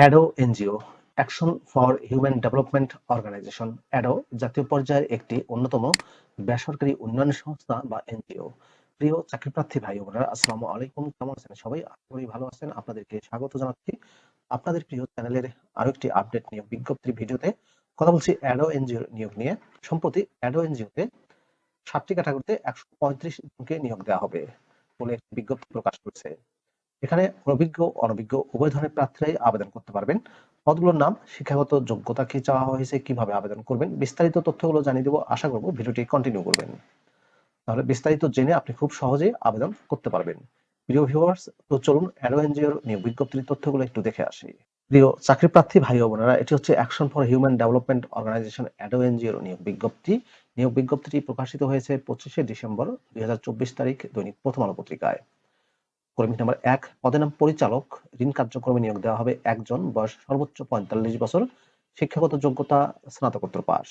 ADO NGO, action for human development organisation, ADO জাতীয় পর্যায়ের একটি অন্যতম বেসরকারি উন্নয়ন সংস্থা বা এনজিও। প্রিয় চাকরিপ্রার্থী ভাই বোনেরা, আসসালামু আলাইকুম। কেমন আছেন সবাই? আশা করি ভালো আছেন। আপনাদেরকে স্বাগত জানাচ্ছি। আপনাদের প্রিয় চ্যানেলের আরও একটি আপডেট নিয়োগ বিজ্ঞপ্তির ভিডিওতে। কথা বলছি অ্যাডো এনজিও নিয়োগ নিয়ে। সম্প্রতি অ্যাডো এনজিওতে সাতটি ক্যাটাগরিতে একশো পঁয়ত্রিশ জনকে নিয়োগ দেওয়া হবে বলে বিজ্ঞপ্তি প্রকাশ করেছে। এখানে অভিজ্ঞ অনভিজ্ঞ উভয় ধরনের প্রার্থীরাই আবেদন করতে পারবেন। পদগুলোর নাম, শিক্ষাগত যোগ্যতা কি চাওয়া হয়েছে, কীভাবে আবেদন করবেন, বিস্তারিত তথ্যগুলো জানিয়ে দেবো। আশা করব ভিডিওটি কন্টিনিউ করবেন। তাহলে বিস্তারিত জেনে আপনি খুব সহজে আবেদন করতে পারবেন। প্রিয় ভিউয়ার্স তো চলুন অ্যারো এনজিওর নিয়োগ বিজ্ঞপ্তির তথ্যগুলো একটু দেখে আসি। প্রিয় চাকরি প্রার্থী ভাই বোনেরা, এটি হচ্ছে action for human development organisation ADO এনজিওর নিয়োগ বিজ্ঞপ্তি। নিয়োগ বিজ্ঞপ্তিটি প্রকাশিত হয়েছে পঁচিশে ডিসেম্বর দুই হাজার চব্বিশ তারিখ দৈনিক প্রথম আলো পত্রিকায়। কর্মী নাম্বার এক পদের নাম পরিচালক। ঋণ কার্যক্রমে নিয়োগ দেওয়া হবে একজন, বয়স সর্বোচ্চ পঁয়তাল্লিশ বছর। শিক্ষাগত যোগ্যতা, স্নাতকোত্তর পাস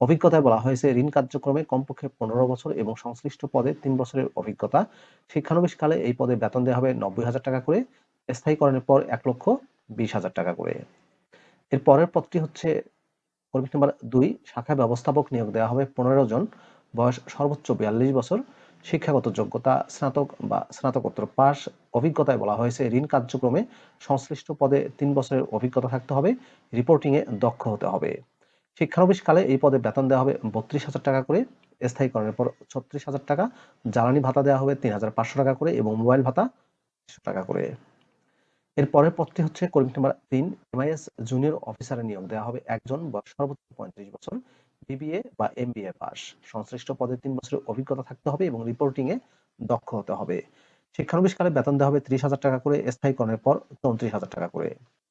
অভিজ্ঞতায় বলা হয়েছে, ঋণ কার্যক্রমে কমপক্ষে পনেরো বছর এবং সংশ্লিষ্ট পদে তিন বছরের অভিজ্ঞতা। শিক্ষানবিশকালে এই পদে বেতন দেওয়া হবে নব্বই হাজার টাকা করে। স্থায়ীকরণের পর এক লক্ষ বিশ হাজার টাকা করে। এর পরের পদটি হচ্ছে, কর্মী নাম্বার দুই, শাখা ব্যবস্থাপক নিয়োগ দেওয়া হবে পনেরো জন, বয়স সর্বোচ্চ বিয়াল্লিশ বছর। শিক্ষাগত যোগ্যতা, স্নাতক বা স্নাতকোত্তর পাস অভিজ্ঞতায় বলা হয়েছে ঋণ কার্যক্রমে সংশ্লিষ্ট পদে তিন বছরের অভিজ্ঞতা থাকতে হবে রিপোর্টিং এ দক্ষ হতে হবে। শিক্ষানবিশকালে এই পদে বেতন দেওয়া হবে বত্রিশ হাজার টাকা করে, স্থায়ীকরণের পর ছত্রিশ হাজার টাকা, জ্বালানি ভাতা দেওয়া হবে তিন হাজার পাঁচশো টাকা করে এবং মোবাইল ভাতা টাকা করে। এর পরের পদটি হচ্ছে কর্মী নাম্বার তিন এমআইএস জুনিয়র অফিসারে নিয়োগ দেওয়া হবে একজন সর্বোচ্চ পঁয়ত্রিশ বছর। বিবিএ বা এমবিএ পাস। সংশ্লিষ্ট পদে তিন বছরের অভিজ্ঞতা থাকতে হবে এবং রিপোর্টিং এ দক্ষ হতে হবে। শিক্ষানবিশকালে বেতন দেওয়া হবে ত্রিশ হাজার টাকা করে, স্থায়ীকরণের পর চৌত্রিশ হাজার টাকা করে।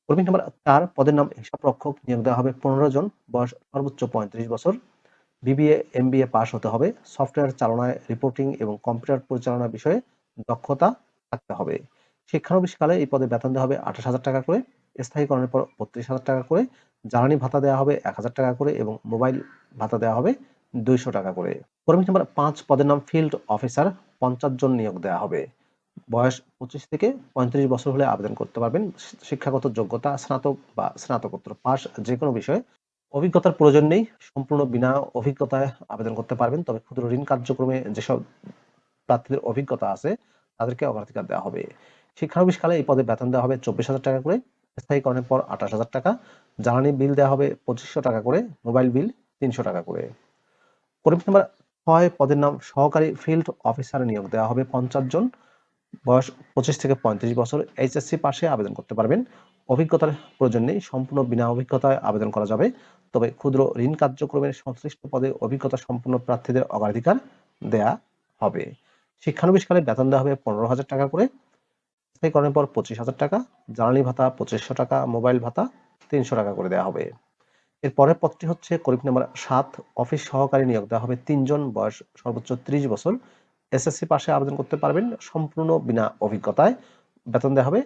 কর্মী নাম্বার চার, পদের নাম হিসাব রক্ষক নিয়োগ দেওয়া হবে পনেরো জন, বয়স সর্বোচ্চ পঁয়ত্রিশ বছর। বিবিএ এমবিএ পাস হতে হবে। সফটওয়্যার চালনায় রিপোর্টিং এবং কম্পিউটার পরিচালনা বিষয়ে দক্ষতা থাকতে হবে। শিক্ষানবিশকালে এই পদে বেতন দেওয়া হবে আঠাশ হাজার টাকা করে, স্থায়ীকরণের পর বত্রিশ হাজার টাকা করে। জ্বালানি ভাতা দেওয়া হবে এক হাজার টাকা করে এবং মোবাইল ভাতা দেওয়া হবে দুইশো টাকা করে। কর্মী নাম্বার পাঁচ পদের নাম ফিল্ড অফিসার পঞ্চাশ জন নিয়োগ দেওয়া হবে। বয়স পঁচিশ থেকে পঁয়ত্রিশ বছর হলে আবেদন করতে পারবেন। শিক্ষাগত যোগ্যতা, স্নাতক বা স্নাতকোত্তর পাস যে কোনো বিষয়ে। অভিজ্ঞতার প্রয়োজন নেই, সম্পূর্ণ বিনা অভিজ্ঞতায় আবেদন করতে পারবেন। তবে ক্ষুদ্র ঋণ কার্যক্রমে যেসব প্রার্থীদের অভিজ্ঞতা আছে, তাদেরকে অগ্রাধিকার দেওয়া হবে। শিক্ষানবিশকালে এই পদে বেতন দেওয়া হবে চব্বিশ হাজার টাকা করে। স্থায়ীকরণের পর আঠাশ হাজার টাকা। জ্বালানি বিল দেওয়া হবে পঁচিশশো টাকা করে। মোবাইল বিল তিনশো টাকা করে। কর্মী নাম্বার ছয়, পদের নাম সহকারী ফিল্ড অফিসার নিয়োগ দেওয়া হবে পঞ্চাশ জন। বয়স পঁচিশ থেকে পঁয়ত্রিশ বছর। এইচএসসি পাশে আবেদন করতে পারবেন। অভিজ্ঞতার প্রয়োজন নেই, সম্পূর্ণ বিনা অভিজ্ঞতায় আবেদন করা যাবে। তবে ক্ষুদ্র ঋণ কার্যক্রমের সংশ্লিষ্ট পদে অভিজ্ঞতা সম্পন্ন প্রার্থীদের অগ্রাধিকার দেয়া হবে। শিক্ষানবিশকালে বেতন দেওয়া হবে পনেরো হাজার টাকা করে। স্থায়ীকরণের পর পঁচিশ হাজার টাকা। জ্বালানি ভাতা পঁচিশশো টাকা, মোবাইল ভাতা তিনশো টাকা করে দেওয়া হবে। এর পরের পদটি হচ্ছে করিম নাম্বার সাত, অফিস সহকারী নিয়োগ। দেওয়া হবে তিনজন, বয়স সর্বোচ্চ ত্রিশ বছর। এসএসসি পাশে আবেদন করতে পারবেন সম্পূর্ণ বিনা অভিজ্ঞতায়। বেতন দেওয়া হবে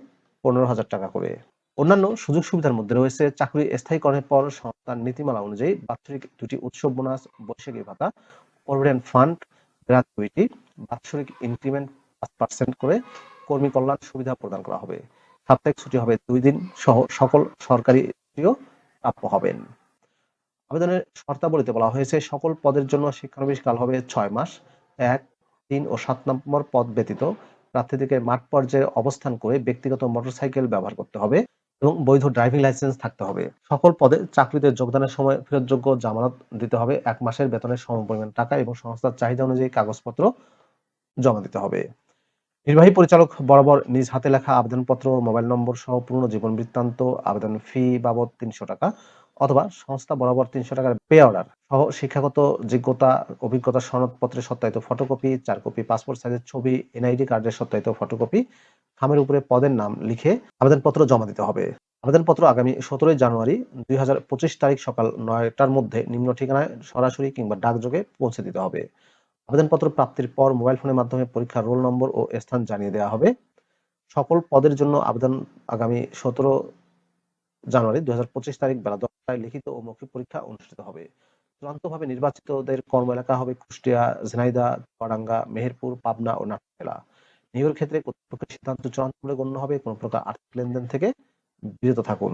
পনেরো হাজার টাকা করে। অন্যান্য সুযোগ সুবিধার মধ্যে রয়েছে চাকরি স্থায়ীকরণের পর সংস্থার নীতিমালা অনুযায়ী বাৎসরিক দুটি উৎসব বোনাস, বৈশাখী ভাতা, প্রভিডেন্ট ফান্ড গ্রাচুইটি বাৎসরিক ইনক্রিমেন্ট পাঁচ পার্সেন্ট করে কর্মী কল্যাণ সুবিধা প্রদান করা হবে। সাপ্তাহিক ছুটি হবে দুই দিন, সহ সকল সরকারি ছুটিও প্রাপ্য হবেন। আবেদনের শর্তাবলীতে বলা হয়েছে, সকল পদের জন্য শিক্ষানবিশ কাল হবে ছয় মাস, এক, তিন ও সাত নম্বর পদ ব্যতীত প্রার্থীদেরকে মাঠ পর্যায়ে অবস্থান করে ব্যক্তিগত মোটরসাইকেল ব্যবহার করতে হবে এবং বৈধ ড্রাইভিং লাইসেন্স থাকতে হবে। সকল পদে চাকরিতে যোগদানের সময় ফেরতযোগ্য জামানত দিতে হবে, এক মাসের বেতনের সমপরিমাণ টাকা এবং সংস্থার চাহিদা অনুযায়ী কাগজপত্র জমা দিতে হবে। নির্বাহী পরিচালক বরাবর নিজ হাতে লেখা আবেদনপত্র, মোবাইল নম্বর সহ পূর্ণ জীবন বৃত্তান্ত, আবেদন ফি বাবদ তিনশো টাকা অথবা সংস্থা বরাবর তিনশো টাকার পে অর্ডার সহ শিক্ষাগত যোগ্যতা, অভিজ্ঞতা সনদপত্রের সত্যায়িত ফটোকপি চার কপি পাসপোর্ট সাইজের ছবি এনআইডি কার্ডের সত্যায়িত ফটোকপি খামের উপরে পদের নাম লিখে আবেদনপত্র জমা দিতে হবে। আবেদনপত্র আগামী সতেরোই জানুয়ারি দুই হাজার পঁচিশ তারিখ সকাল নয়টার মধ্যে নিম্ন ঠিকানায় সরাসরি কিংবা ডাকযোগে পৌঁছে দিতে হবে। আবেদনপত্র প্রাপ্তির পর মোবাইল ফোনের মাধ্যমে পরীক্ষার রোল নম্বর ও স্থান জানিয়ে দেওয়া হবে। সকল পদের জন্য আবেদন আগামী সতেরো জানুয়ারি দুই হাজার পঁচিশ তারিখ বেলা দশটায় লিখিত ও মৌখিক পরীক্ষা অনুষ্ঠিত হবে। চূড়ান্তভাবে নির্বাচিতদের কর্ম এলাকা হবে কুষ্টিয়া ঝিনাইদা চুয়াডাঙ্গা মেহেরপুর, পাবনা ও নাটকেলা নিয়োগের ক্ষেত্রে কর্তৃপক্ষের সিদ্ধান্ত চূড়ান্ত বলে গণ্য হবে। কোনো প্রকার আর্থিক লেনদেন থেকে বিরত থাকুন।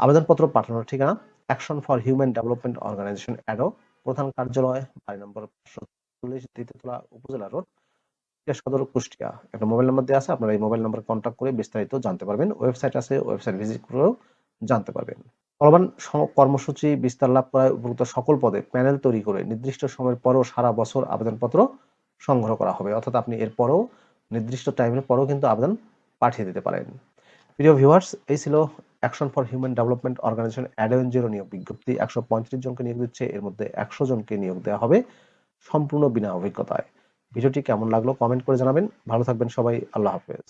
আবেদনপত্র পাঠানোর ঠিকানা action for human development organisation ADO প্রধান কার্যালয়, বাড়ি নম্বর চল্লিশ দ্বিতীয়তলা উপজেলা রোড সদর কুষ্টিয়া। একটা মোবাইল নাম্বার দেওয়া আছে। আপনারা এই মোবাইল নাম্বার কন্ট্যাক্ট করে বিস্তারিত জানতে পারবেন। ওয়েবসাইট আছে, ওয়েবসাইট ভিজিট করেও জানতে পারবেন। চলমান কর্মসূচি বিস্তার লাভ করায় উপযুক্ত সকল পদে প্যানেল তৈরি করে নির্দিষ্ট সময়ের পরও সারা বছর আবেদনপত্র সংগ্রহ করা হবে। অর্থাৎ আপনি এর পরেও নির্দিষ্ট টাইমের পরেও কিন্তু আবেদন পাঠিয়ে দিতে পারেন। প্রিয় ভিউয়ার্স, এই ছিল action for human development organisation অ্যাডভেঞ্জারো নিয়োগ বিজ্ঞপ্তি। একশো পঁয়ত্রিশ জনকে নিয়োগ দিচ্ছে, এর মধ্যে একশো জনকে নিয়োগ দেওয়া হবে সম্পূর্ণ বিনা অভিজ্ঞতায়। ভিডিওটি কেমন লাগল কমেন্ট করে জানাবেন। ভালো থাকবেন সবাই, আল্লাহ হাফেজ।